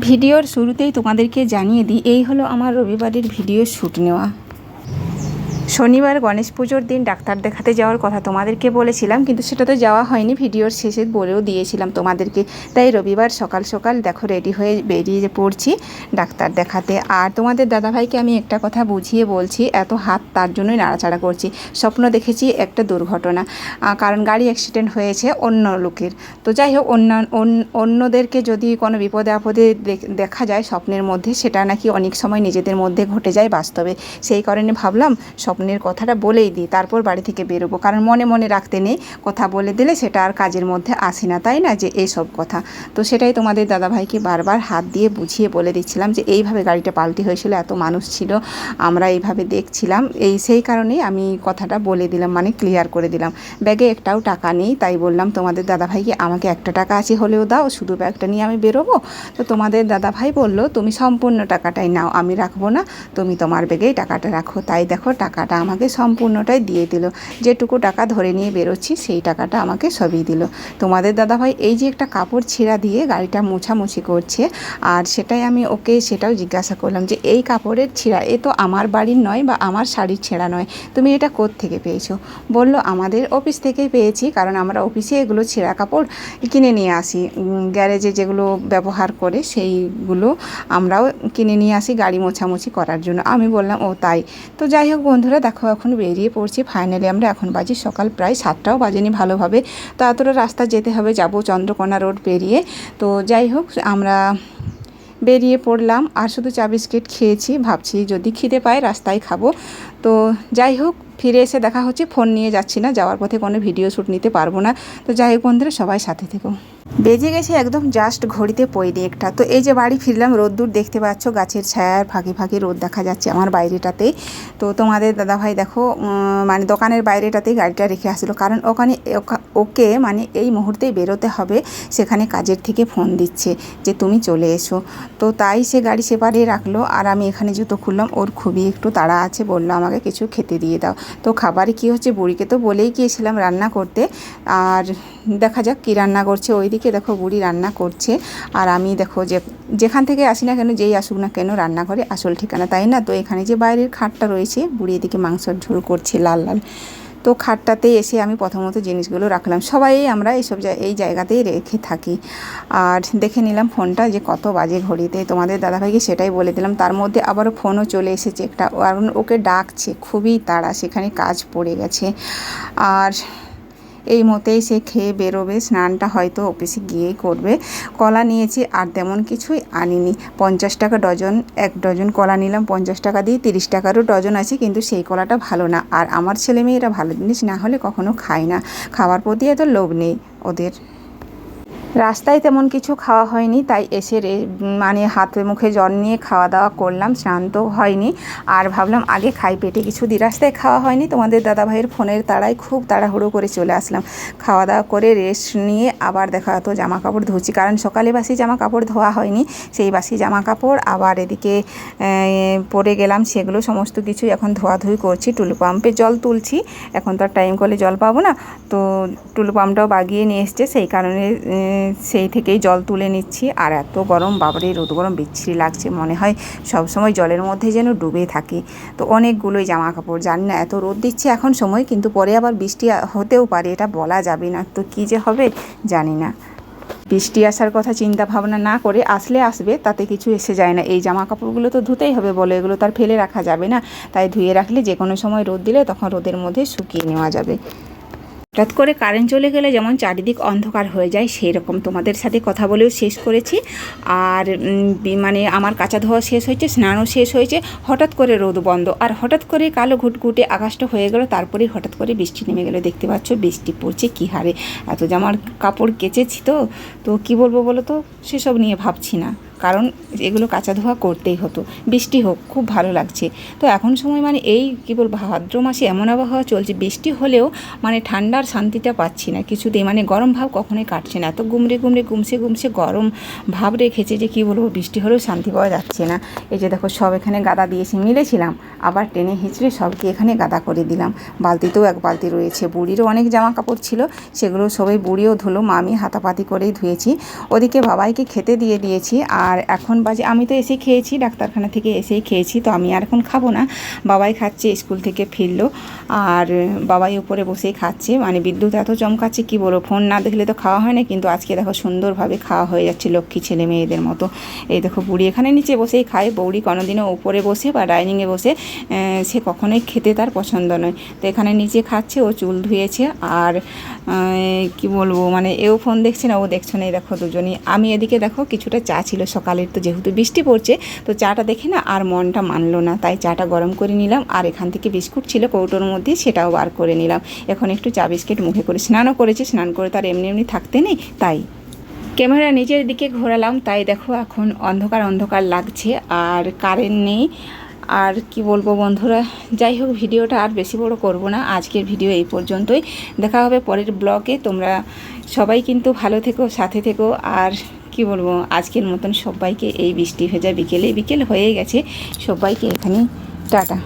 ভিডিওর শুরুতেই তোমাদেরকে জানিয়ে দিই এই হলো আমার রবিবারের ভিডিও শ্যুট নেওয়া। শনিবার গণেশ পুজোর দিন ডাক্তার দেখাতে যাওয়ার কথা তোমাদেরকে বলেছিলাম, কিন্তু সেটা তো যাওয়া হয়নি। ভিডিওর শেষে বলেও দিয়েছিলাম তোমাদেরকে। তাই রবিবার সকাল সকাল দেখো রেডি হয়ে বেরিয়ে পড়ছি ডাক্তার দেখাতে। আর তোমাদের দাদাভাইকে আমি একটা কথা বুঝিয়ে বলছি, এত হাত তার জন্যই নাড়াচাড়া করছি। স্বপ্ন দেখেছি একটা দুর্ঘটনা কারণ গাড়ি অ্যাক্সিডেন্ট হয়েছে অন্য লোকের। তো যাই হোক, অন্য অন্য- অন্যদেরকে যদি কোনো বিপদে আপদে দেখা যায় স্বপ্নের মধ্যে, সেটা নাকি অনেক সময় নিজেদের মধ্যে ঘটে যায় বাস্তবে। সেই কারণে ভাবলাম স্বপ্নের কথাটা বলেই দিই, তারপর বাড়ি থেকে বেরোবো। কারণ মনে মনে রাখতে নেই, কথা বলে দিলে সেটা আর কাজের মধ্যে আসে না, তাই না? যে এই সব কথা। তো সেটাই তোমাদের দাদাভাইকে বারবার হাত দিয়ে বুঝিয়ে বলে দিচ্ছিলাম যে এইভাবে গাড়িটা পাল্টি হয়েছিল, এত মানুষ ছিল, আমরা এইভাবে দেখছিলাম। এই সেই কারণেই আমি কথাটা বলে দিলাম মানে ক্লিয়ার করে দিলাম। ব্যাগে একটাও টাকা নেই, তাই বললাম, তোমাদের দাদাভাইকে আমাকে একটা টাকা আছে হলেও দাও, শুধু ব্যাগটা নিয়ে আমি বেরোবো? তো তোমাদের দাদাভাই বলল, তুমি সম্পূর্ণ টাকাটাই নাও, আমি রাখব না, তুমি তোমার ব্যাগেই টাকাটা রাখো। তাই দেখো টাকাটা আমাকে সম্পূর্ণটাই দিয়ে দিল। যেটুকু টাকা ধরে নিয়ে বেরোচ্ছি, সেই টাকাটা আমাকে সবই দিল। তোমাদের দাদাভাই এই যে একটা কাপড় ছেঁড়া দিয়ে গাড়িটা মোছামুছি করছে, আর সেটাই আমি ওকে সেটাও জিজ্ঞাসা করলাম যে, এই কাপড়ের ছিঁড়া, এ তো আমার বাড়ির নয় বা আমার শাড়ির ছেঁড়া নয়, তুমি এটা থেকে পেয়েছ? বলল, আমাদের অফিস থেকেই পেয়েছি, কারণ আমরা অফিসে এগুলো ছেঁড়া কাপড় কিনে নিয়ে আসি। গ্যারেজে যেগুলো ব্যবহার করে সেইগুলো আমরাও কিনে নিয়ে আসি গাড়ি মোছামুছি করার জন্য। আমি বললাম, ও তাই। তো যাই হোক বন্ধুরা দেখো এখন বেরিয়ে পড়ছি। ফাইনালি আমরা এখন বাজি সকাল প্রায় সাতটাও বাজেনি ভালোভাবে। তো এতটা রাস্তা যেতে হবে, যাব চন্দ্রকোনা রোড পেরিয়ে। তো যাই হোক, আমরা বেরিয়ে পড়লাম। আর শুধু চা বিস্কিট খেয়েছি, ভাবছি যদি খিদে পায় রাস্তায় খাব। তো যাই হোক ফিরে এসে দেখা হচ্ছে, ফোন নিয়ে যাচ্ছি না, যাওয়ার পথে কোনো ভিডিও শ্যুট নিতে পারব না। তো যাই হোক বন্ধুরা, সবাই সাথে থেকো। বেজে গেছে একদম জাস্ট ঘড়িতে পইনি একটা। তো এই যে বাড়ি ফিরলাম, রোদ্দুর দেখতে পাচ্ছ, গাছের ছায়ার ফাঁকি ফাঁকি রোদ দেখা যাচ্ছে আমার বাইরেটাতেই তো তোমাদের দাদাভাই দেখো মানে দোকানের বাইরেটাতেই গাড়িটা রেখে আসলো, কারণ ওখানে ওকে মানে এই মুহূর্তেই বেরোতে হবে, সেখানে কাজের থেকে ফোন দিচ্ছে যে তুমি চলে এসো। তো তাই সে গাড়ি সেপারে রাখল, আর আমি এখানে জুতো খুললাম, ওর খুবই একটু তাড়া আছে, বলল আমাকে কিছু খেতে দিয়ে দাও। তো খাবারে কি হচ্ছে, বুড়িকে তো বলেই গিয়েছিলাম রান্না করতে। আর দেখা যাক কী রান্না করছে। ওইদিকে দেখো বুড়ি রান্না করছে। আর আমি দেখো যে, যেখান থেকে আসি না কেন, যেই আসুক না কেন, রান্নাঘরে আসল ঠিকানা, তাই না? তো এখানে যে বাইরের খাটটা রয়েছে, বুড়ি এদিকে মাংসর ঝোল করছে লাল লাল। তো খাটটাতে এসে আমি প্রথমত জিনিসগুলো রাখলাম। সবাই আমরা এইসব এই জায়গাতেই রেখে থাকি। আর দেখে নিলাম ফোনটা যে কত বাজে ঘড়িতে। তোমাদের দাদাভাইকে সেটাই বলে দিলাম। তার মধ্যে আবারও ফোনও চলে এসেছে একটা। কারণ ওকে ডাকছে, খুবই তাড়া, সেখানে কাজ পড়ে গেছে। আর এই মতেই সে খেয়ে বেরোবে। স্নানটা হয়তো অফিসে গিয়েই করবে। কলা নিয়েছি আর তেমন কিছুই আনিনি। পঞ্চাশ টাকা ডজন, এক ডজন কলা নিলাম, পঞ্চাশ টাকা দিয়ে তিরিশ টাকারও ডজন আছে, কিন্তু সেই কলাটা ভালো না। আর আমার ছেলে মেয়েরা ভালো জিনিস না হলে কখনো খায় না। খাওয়ার প্রতি এত লোভ নেই ওদের। রাস্তায় তেমন কিছু খাওয়া হয়নি, তাই এসে মানে হাতে মুখে জল নিয়ে খাওয়া দাওয়া করলাম স্নান তো হয়নি। আর ভাবলাম আগে খাই পেটে কিছু দিই রাস্তায় খাওয়া হয়নি, তোমাদের দাদাভাইয়ের ফোনের তাড়ায় খুব তাড়াহুড়ো করে চলে আসলাম। খাওয়া দাওয়া করে রেস্ট নিয়ে আবার দেখা হতো জামা কাপড় ধুচ্ছি, কারণ সকালে বাসি জামা কাপড় ধোয়া হয়নি, সেই বাসি জামা কাপড় আবার এদিকে পরে গেলাম, সেগুলো সমস্ত কিছু এখন ধোয়াধুয়ি করছি, টুলু পাম্পে জল তুলছি, এখন তো আর টাইম করলে জল পাবো না, তো টুলু পাম্পটাও বাগিয়ে নিয়ে এসছে, সেই কারণে সেই থেকেই জল তুলে নিচ্ছি। আর এত গরম, বাবারে রোদ গরম, বিচ্ছিরি লাগছে মনে হয়। সবসময় জলের মধ্যে যেন ডুবে থাকি। তো অনেকগুলোই জামা কাপড় জানি না, এত রোদ দিচ্ছে এখন সময়, কিন্তু পরে আবার বৃষ্টি হতেও পারে, এটা বলা যাবে না। তো কী যে হবে, জানি না। বৃষ্টি আসার কথা চিন্তা ভাবনা না করে আসলে আসবে, তাতে কিছু এসে যায় না। এই জামা কাপড়গুলো তো ধুতেই হবে বলে, এগুলো তার ফেলে রাখা যাবে না। তাই ধুয়ে রাখলে যে কোনো সময় রোদ দিলে তখন রোদের মধ্যে শুকিয়ে নেওয়া যাবে। হঠাৎ করে কারেন্ট চলে গেলে যেমন চারিদিক অন্ধকার হয়ে যায় সেই রকম তোমাদের সাথে কথা বলেও শেষ করেছি। আর মানে আমার কাঁচা ধোয়া শেষ হয়েছে, স্নানও শেষ হয়েছে, হঠাৎ করে রোদ বন্ধ। আর হঠাৎ করে কালো ঘুটঘুটে আকাশটা হয়ে গেল, তারপরেই হঠাৎ করে বৃষ্টি নেমে গেলো। দেখতে পাচ্ছ বৃষ্টি পড়ছে কী হারে। এত জামার কাপড় কেচেছি তো তো কী বলব বলো তো? সেসব নিয়ে ভাবছি না। কারণ এগুলো কাঁচা ধোয়া করতেই হতো। বৃষ্টি হোক, খুব ভালো লাগছে। তো এখন সময় মানে এই কী বল ভাদ্র মাসে এমন আবহাওয়া চলছে, বৃষ্টি হলেও মানে ঠান্ডার শান্তিটা পাচ্ছি না কিছুতেই। মানে গরম ভাব কখনোই কাটছে না। এত গুমড়ে গুমড়ে গুমসে গুমসে গরম ভাব রেখেছে যে কী বলব, বৃষ্টি হলেও শান্তি পাওয়া যাচ্ছে না। এই যে দেখো সব এখানে গাদা দিয়েছি মিলেছিলাম। আবার টেনে হিঁচড়ে সবকে এখানে গাদা করে দিলাম। বালতিতেও এক বালতি রয়েছে। বুড়িরও অনেক জামা কাপড় ছিল। সেগুলো সবাই বুড়িও ধুলো মা আমি হাতাপাতি করেই ধুয়েছি। ওদিকে বাবাইকে খেতে দিয়ে দিয়েছি। আর এখন বাজে, আমি তো এসে খেয়েছি, ডাক্তারখানা থেকে এসেই খেয়েছি, তো আমি আর এখন খাব না। বাবাই খাচ্ছে, স্কুল থেকে ফিরলো। আর বাবাই উপরে বসেই খাচ্ছে। মানে বিদ্যুৎ এত চমকাচ্ছে, কি বলো ফোন না দেখলে তো খাওয়া হয় না। কিন্তু আজকে দেখো সুন্দরভাবে খাওয়া হয়ে যাচ্ছে লক্ষ্মী ছেলে মেয়েদের মতো। এই দেখো, বুড়ি এখানে নিচে বসেই খায়। বৌড়ি কোনোদিনও উপরে বসে বা ডাইনিংয়ে বসে সে কখনোই খেতে তার পছন্দ নয়। তো এখানে নিচে খাচ্ছে, ও চুল ধুয়েছে আর কি বলব মানে এও ফোন দেখছে না, ও দেখছে না। এই দেখো দুজনই। আমি এদিকে দেখো কিছুটা চা ছিল সকালের, তো যেহেতু বৃষ্টি পড়ছে, তো চাটা দেখে না আর মনটা মানলো না। তাই চাটা গরম করে নিলাম আর এখান থেকে বিস্কুট ছিল কৌটোর মধ্যে, সেটাও বার করে নিলাম। এখন একটু চা বিস্কিট মুখে করে স্নানও করেছে। স্নান করে তার এমনি এমনি থাকতে নেই, তাই। ক্যামেরা নিজের দিকে ঘোরালাম, তাই দেখো এখন অন্ধকার অন্ধকার লাগছে আর কারেন্ট নেই। আর কি বলব বন্ধুরা, যাই হোক ভিডিওটা আর বেশি বড় করব না, আজকের ভিডিও এই পর্যন্তই। দেখা হবে পরের ব্লগে, তোমরা সবাই কিন্তু ভালো থেকো, সাথে থেকো, আর কি বলব, আজকের মতন সবাইকে এই বৃষ্টি ভেজা বিকেলে, বিকেল হয়ে গেছে, সবাইকে এখানে টাটা।